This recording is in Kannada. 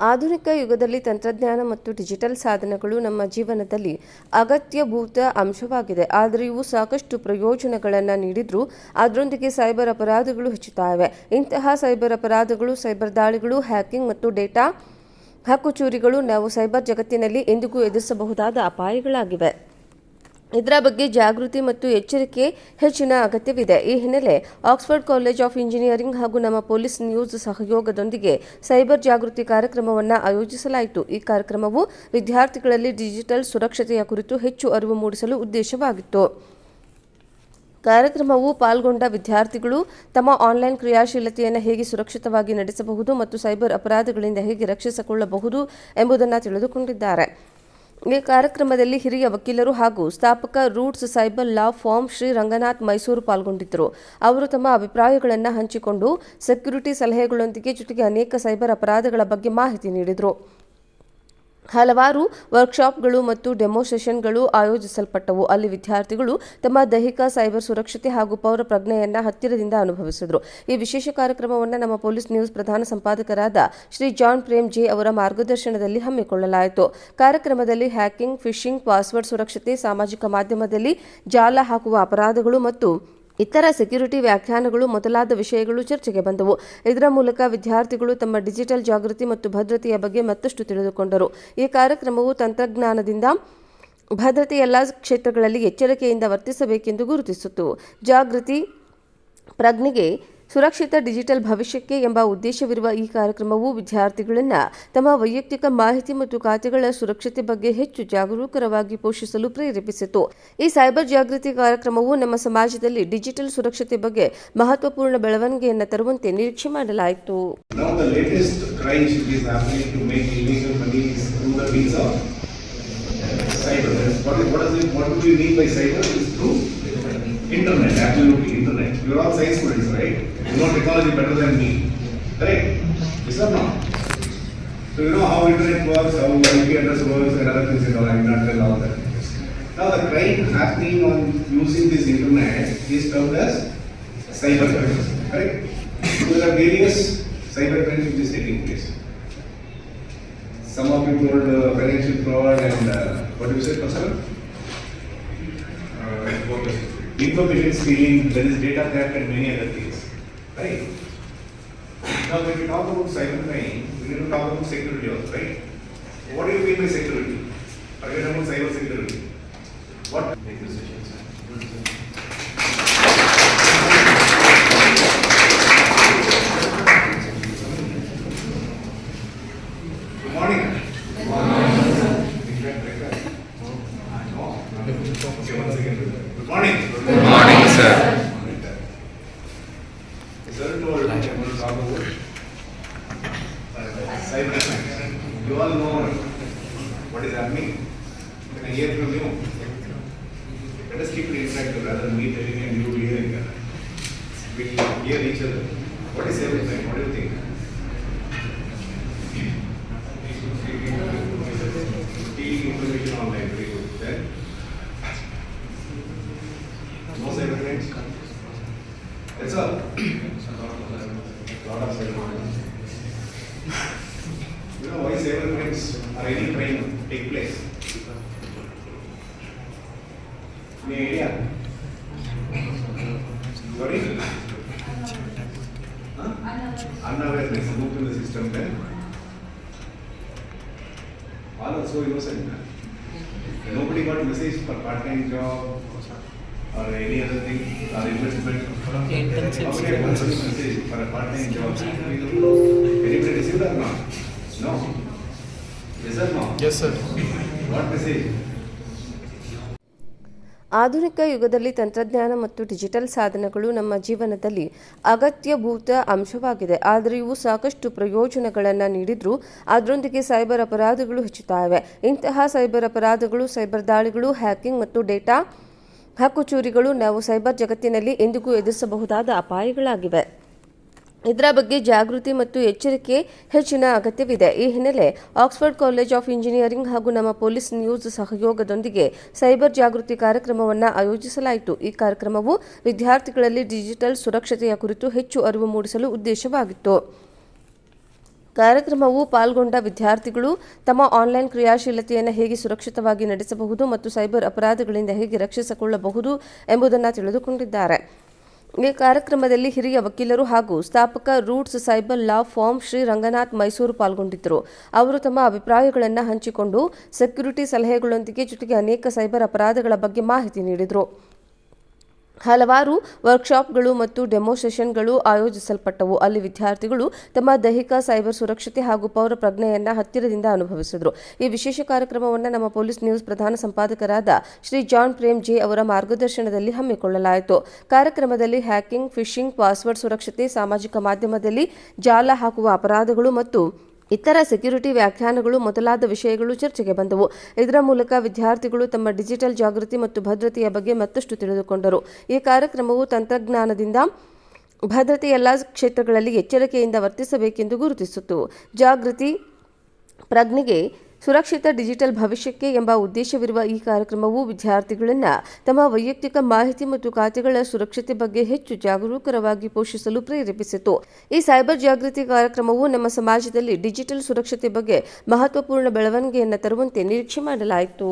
ಆಧುನಿಕ ಯುಗದಲ್ಲಿ ತಂತ್ರಜ್ಞಾನ ಮತ್ತು ಡಿಜಿಟಲ್ ಸಾಧನಗಳು ನಮ್ಮ ಜೀವನದಲ್ಲಿ ಅಗತ್ಯಭೂತ ಅಂಶವಾಗಿದೆ. ಆದರೆ ಇವು ಸಾಕಷ್ಟು ಪ್ರಯೋಜನಗಳನ್ನು ನೀಡಿದ್ರೂ. ಅದರೊಂದಿಗೆ ಸೈಬರ್ ಅಪರಾಧಗಳು ಹೆಚ್ಚುತ್ತಾ ಇವೆ ಇಂತಹ ಸೈಬರ್ ಅಪರಾಧಗಳು, ಸೈಬರ್ ದಾಳಿಗಳು, ಹ್ಯಾಕಿಂಗ್ ಮತ್ತು ಡೇಟಾ ಹಕ್ಕುಚೂರಿಗಳು ನಾವು ಸೈಬರ್ ಜಗತ್ತಿನಲ್ಲಿ ಎಂದಿಗೂ ಎದುರಿಸಬಹುದಾದ ಅಪಾಯಗಳಾಗಿವೆ. ಇದರ ಬಗ್ಗೆ ಜಾಗೃತಿ ಮತ್ತು ಎಚ್ಚರಿಕೆ ಹೆಚ್ಚಿನ ಅಗತ್ಯವಿದೆ. ಈ ಹಿನ್ನೆಲೆ ಆಕ್ಸ್ಫರ್ಡ್ ಕಾಲೇಜ್ ಆಫ್ ಇಂಜಿನಿಯರಿಂಗ್ ಹಾಗೂ ನಮ್ಮ ಪೊಲೀಸ್ ನ್ಯೂಸ್ ಸಹಯೋಗದೊಂದಿಗೆ ಸೈಬರ್ ಜಾಗೃತಿ ಕಾರ್ಯಕ್ರಮವನ್ನು ಆಯೋಜಿಸಲಾಯಿತು. ಈ ಕಾರ್ಯಕ್ರಮವು ವಿದ್ಯಾರ್ಥಿಗಳಲ್ಲಿ ಡಿಜಿಟಲ್ ಸುರಕ್ಷತೆಯ ಕುರಿತು ಹೆಚ್ಚು ಅರಿವು ಮೂಡಿಸಲು ಉದ್ದೇಶವಾಗಿತ್ತು. ಕಾರ್ಯಕ್ರಮವು ಪಾಲ್ಗೊಂಡ ವಿದ್ಯಾರ್ಥಿಗಳು ತಮ್ಮ ಆನ್ಲೈನ್ ಕ್ರಿಯಾಶೀಲತೆಯನ್ನು ಹೇಗೆ ಸುರಕ್ಷಿತವಾಗಿ ನಡೆಸಬಹುದು ಮತ್ತು ಸೈಬರ್ ಅಪರಾಧಗಳಿಂದ ಹೇಗೆ ರಕ್ಷಿಸಿಕೊಳ್ಳಬಹುದು ಎಂಬುದನ್ನು ತಿಳಿದುಕೊಂಡಿದ್ದಾರೆ. ಈ ಕಾರ್ಯಕ್ರಮದಲ್ಲಿ ಹಿರಿಯ ವಕೀಲರು ಹಾಗೂ ಸ್ಥಾಪಕ roots cyber law firm Shri Ranganath Mysuru ಪಾಲ್ಗೊಂಡಿದ್ದರು. ಅವರು ತಮ್ಮ ಅಭಿಪ್ರಾಯಗಳನ್ನು ಹಂಚಿಕೊಂಡು ಸೆಕ್ಯುರಿಟಿ ಸಲಹೆಗಳೊಂದಿಗೆ ಜೊತೆಗೆ ಅನೇಕ ಸೈಬರ್ ಅಪರಾಧಗಳ ಬಗ್ಗೆ ಮಾಹಿತಿ ನೀಡಿದರು. ಹಲವಾರು ವರ್ಕ್ಶಾಪ್ಗಳು ಮತ್ತು ಡೆಮೋ ಸೆಷನ್ಗಳು ಆಯೋಜಿಸಲ್ಪಟ್ಟವು. ಅಲ್ಲಿ ವಿದ್ಯಾರ್ಥಿಗಳು ತಮ್ಮ ದೈಹಿಕ ಸೈಬರ್ ಸುರಕ್ಷತೆ ಹಾಗೂ ಪೌರ ಪ್ರಜ್ಞೆಯನ್ನ ಹತ್ತಿರದಿಂದ ಅನುಭವಿಸಿದರು. ಈ ವಿಶೇಷ ಕಾರ್ಯಕ್ರಮವನ್ನು ನಮ್ಮ ಪೊಲೀಸ್ ನ್ಯೂಸ್ ಪ್ರಧಾನ ಸಂಪಾದಕರಾದ ಶ್ರೀ ಜಾನ್ ಪ್ರೇಮ್ ಜೆ ಅವರ ಮಾರ್ಗದರ್ಶನದಲ್ಲಿ ಹಮ್ಮಿಕೊಳ್ಳಲಾಯಿತು. ಕಾರ್ಯಕ್ರಮದಲ್ಲಿ ಹ್ಯಾಕಿಂಗ್, ಫಿಶಿಂಗ್, ಪಾಸ್ವರ್ಡ್ ಸುರಕ್ಷತೆ, ಸಾಮಾಜಿಕ ಮಾಧ್ಯಮದಲ್ಲಿ ಜಾಲ ಹಾಕುವ ಅಪರಾಧಗಳು ಮತ್ತು ಇತರ ಸೆಕ್ಯುರಿಟಿ ವ್ಯಾಖ್ಯಾನಗಳು ಮೊದಲಾದ ವಿಷಯಗಳು ಚರ್ಚೆಗೆ ಬಂದವು. ಇದರ ಮೂಲಕ ವಿದ್ಯಾರ್ಥಿಗಳು ತಮ್ಮ ಡಿಜಿಟಲ್ ಜಾಗೃತಿ ಮತ್ತು ಭದ್ರತೆಯ ಬಗ್ಗೆ ಮತ್ತಷ್ಟು ತಿಳಿದುಕೊಂಡರು. ಈ ಕಾರ್ಯಕ್ರಮವು ತಂತ್ರಜ್ಞಾನದಿಂದ ಭದ್ರತೆ ಎಲ್ಲ ಕ್ಷೇತ್ರಗಳಲ್ಲಿ ಎಚ್ಚರಿಕೆಯಿಂದ ವರ್ತಿಸಬೇಕೆಂದು ಗುರುತಿಸಿತು ಜಾಗೃತಿ, ಪ್ರಜ್ಞೆಗೆ ಸುರಕ್ಷಿತ ಡಿಜಿಟಲ್ ಭವಿಷ್ಯಕ್ಕೆ ಎಂಬ ಉದ್ದೇಶವಿರುವ ಈ ಕಾರ್ಯಕ್ರಮವು ವಿದ್ಯಾರ್ಥಿಗಳನ್ನು ತಮ್ಮ ವೈಯಕ್ತಿಕ ಮಾಹಿತಿ ಮತ್ತು ಖಾತೆಗಳ ಸುರಕ್ಷತೆ ಬಗ್ಗೆ ಹೆಚ್ಚು ಜಾಗರೂಕರವಾಗಿ ಪೋಷಿಸಲು ಪ್ರೇರೇಪಿಸಿತು. ಈ ಸೈಬರ್ ಜಾಗೃತಿ ಕಾರ್ಯಕ್ರಮವು ನಮ್ಮ ಸಮಾಜದಲ್ಲಿ ಡಿಜಿಟಲ್ ಸುರಕ್ಷತೆ ಬಗ್ಗೆ ಮಹತ್ವಪೂರ್ಣ ಬೆಳವಣಿಗೆಯನ್ನು ತರುವಂತೆ ನಿರೀಕ್ಷೆ ಮಾಡಲಾಯಿತು. Through internet, absolutely, You are all science students, right? You know technology better than me, right? Yes or no? So you know how internet works, how IP address works and other things and all, I will not tell all that. Now the crime happening on using this internet is termed as cyber crimes, correct? So there are various cyber crimes which is taking place. Some of you told uh, financial fraud and uh, what do you say, Pascal? Information stealing, there is data theft and many other things, right? Now when we talk about cyber crime, we need to talk about security also, right? What do you mean by security? Forget about cyber security. About uh, cyber. You all know what is happening. Can I hear from you? Let us keep it interactive rather than me telling you and you hearing. We hear each other. What is everything? What do you think? several 47 are any train take place? Any idea? Sorry? Huh? Unawareness moved in the system then. All are so innocent. Nobody got message for part-time job or any other thing or investment. Internship. Message for a part-time job. Anybody received or not? No. Yes or? Yes, sir. What message? ಆಧುನಿಕ ಯುಗದಲ್ಲಿ ತಂತ್ರಜ್ಞಾನ ಮತ್ತು ಡಿಜಿಟಲ್ ಸಾಧನಗಳು ನಮ್ಮ ಜೀವನದಲ್ಲಿ ಅಗತ್ಯಭೂತ ಅಂಶವಾಗಿದೆ ಆದರೆ ಇವು ಸಾಕಷ್ಟು ಪ್ರಯೋಜನಗಳನ್ನು ನೀಡಿದ್ರೂ ಅದರೊಂದಿಗೆ ಸೈಬರ್ ಅಪರಾಧಗಳು ಹೆಚ್ಚುತ್ತಾ ಇವೆ ಇಂತಹ ಸೈಬರ್ ಅಪರಾಧಗಳು ಸೈಬರ್ ದಾಳಿಗಳು ಹ್ಯಾಕಿಂಗ್ ಮತ್ತು ಡೇಟಾ ಹಕ್ಕುಚೂರಿಗಳು ನಾವು ಸೈಬರ್ ಜಗತ್ತಿನಲ್ಲಿ ಎಂದಿಗೂ ಎದುರಿಸಬಹುದಾದ ಅಪಾಯಗಳಾಗಿವೆ ಇದರ ಬಗ್ಗೆ ಜಾಗೃತಿ ಮತ್ತು ಎಚ್ಚರಿಕೆ ಹೆಚ್ಚಿನ ಅಗತ್ಯವಿದೆ. ಈ ಹಿನ್ನೆಲೆ ಆಕ್ಸ್ಫರ್ಡ್ ಕಾಲೇಜ್ ಆಫ್ ಇಂಜಿನಿಯರಿಂಗ್ ಹಾಗೂ ನಮ್ಮ ಪೊಲೀಸ್ ನ್ಯೂಸ್ ಸಹಯೋಗದೊಂದಿಗೆ ಸೈಬರ್ ಜಾಗೃತಿ ಕಾರ್ಯಕ್ರಮವನ್ನು ಆಯೋಜಿಸಲಾಯಿತು. ಈ ಕಾರ್ಯಕ್ರಮವು ವಿದ್ಯಾರ್ಥಿಗಳಲ್ಲಿ ಡಿಜಿಟಲ್ ಸುರಕ್ಷತೆಯ ಕುರಿತು ಹೆಚ್ಚು ಅರಿವು ಮೂಡಿಸಲು ಉದ್ದೇಶವಾಗಿತ್ತು. ಕಾರ್ಯಕ್ರಮವು ಪಾಲ್ಗೊಂಡ ವಿದ್ಯಾರ್ಥಿಗಳು ತಮ್ಮ ಆನ್ಲೈನ್ ಕ್ರಿಯಾಶೀಲತೆಯನ್ನು ಹೇಗೆ ಸುರಕ್ಷಿತವಾಗಿ ನಡೆಸಬಹುದು ಮತ್ತು ಸೈಬರ್ ಅಪರಾಧಗಳಿಂದ ಹೇಗೆ ರಕ್ಷಿಸಿಕೊಳ್ಳಬಹುದು ಎಂಬುದನ್ನು ತಿಳಿದುಕೊಂಡಿದ್ದಾರೆ. ಈ ಕಾರ್ಯಕ್ರಮದಲ್ಲಿ ಹಿರಿಯ ವಕೀಲರು ಹಾಗೂ ಸ್ಥಾಪಕ roots cyber law firm Shri Ranganath Mysuru ಪಾಲ್ಗೊಂಡಿದ್ದರು. ಅವರು ತಮ್ಮ ಅಭಿಪ್ರಾಯಗಳನ್ನು ಹಂಚಿಕೊಂಡು ಸೆಕ್ಯುರಿಟಿ ಸಲಹೆಗಳೊಂದಿಗೆ ಜೊತೆಗೆ ಅನೇಕ ಸೈಬರ್ ಅಪರಾಧಗಳ ಬಗ್ಗೆ ಮಾಹಿತಿ ನೀಡಿದರು. ಹಲವಾರು ವರ್ಕ್ಶಾಪ್ಗಳು ಮತ್ತು ಡೆಮೋ ಸೆಷನ್ಗಳು ಆಯೋಜಿಸಲ್ಪಟ್ಟವು. ಅಲ್ಲಿ ವಿದ್ಯಾರ್ಥಿಗಳು ತಮ್ಮ ದೈಹಿಕ ಸೈಬರ್ ಸುರಕ್ಷತೆ ಹಾಗೂ ಪೌರ ಪ್ರಜ್ಞೆಯನ್ನು ಹತ್ತಿರದಿಂದ ಅನುಭವಿಸಿದರು. ಈ ವಿಶೇಷ ಕಾರ್ಯಕ್ರಮವನ್ನು ನಮ್ಮ ಪೊಲೀಸ್ ನ್ಯೂಸ್ ಪ್ರಧಾನ ಸಂಪಾದಕರಾದ ಶ್ರೀ ಜಾನ್ ಪ್ರೇಮ್ ಜೆ ಅವರ ಮಾರ್ಗದರ್ಶನದಲ್ಲಿ ಹಮ್ಮಿಕೊಳ್ಳಲಾಯಿತು. ಕಾರ್ಯಕ್ರಮದಲ್ಲಿ ಹ್ಯಾಕಿಂಗ್, ಫಿಶಿಂಗ್, ಪಾಸ್ವರ್ಡ್ ಸುರಕ್ಷತೆ, ಸಾಮಾಜಿಕ ಮಾಧ್ಯಮದಲ್ಲಿ ಜಾಲ ಹಾಕುವ ಅಪರಾಧಗಳು ಮತ್ತು ಇತರ ಸೆಕ್ಯುರಿಟಿ ವ್ಯಾಖ್ಯಾನಗಳು ಮೊದಲಾದ ವಿಷಯಗಳು ಚರ್ಚೆಗೆ ಬಂದವು. ಇದರ ಮೂಲಕ ವಿದ್ಯಾರ್ಥಿಗಳು ತಮ್ಮ ಡಿಜಿಟಲ್ ಜಾಗೃತಿ ಮತ್ತು ಭದ್ರತೆಯ ಬಗ್ಗೆ ಮತ್ತಷ್ಟು ತಿಳಿದುಕೊಂಡರು. ಈ ಕಾರ್ಯಕ್ರಮವು ತಂತ್ರಜ್ಞಾನದಿಂದ ಭದ್ರತೆ ಎಲ್ಲ ಕ್ಷೇತ್ರಗಳಲ್ಲಿ ಎಚ್ಚರಿಕೆಯಿಂದ ವರ್ತಿಸಬೇಕೆಂದು ಗುರುತಿಸಿತು. ಜಾಗೃತಿ, ಪ್ರಜ್ಞೆಗೆ ಸುರಕ್ಷಿತ ಡಿಜಿಟಲ್ ಭವಿಷ್ಯಕ್ಕೆ ಎಂಬ ಉದ್ದೇಶವಿರುವ ಈ ಕಾರ್ಯಕ್ರಮವು ವಿದ್ಯಾರ್ಥಿಗಳನ್ನು ತಮ್ಮ ವೈಯಕ್ತಿಕ ಮಾಹಿತಿ ಮತ್ತು ಖಾತೆಗಳ ಸುರಕ್ಷತೆ ಬಗ್ಗೆ ಹೆಚ್ಚು ಜಾಗರೂಕರವಾಗಿ ಪೋಷಿಸಲು ಪ್ರೇರೇಪಿಸಿತು. ಈ ಸೈಬರ್ ಜಾಗೃತಿ ಕಾರ್ಯಕ್ರಮವು ನಮ್ಮ ಸಮಾಜದಲ್ಲಿ ಡಿಜಿಟಲ್ ಸುರಕ್ಷತೆ ಬಗ್ಗೆ ಮಹತ್ವಪೂರ್ಣ ಬೆಳವಣಿಗೆಯನ್ನು ತರುವಂತೆ ನಿರೀಕ್ಷೆ ಮಾಡಲಾಯಿತು.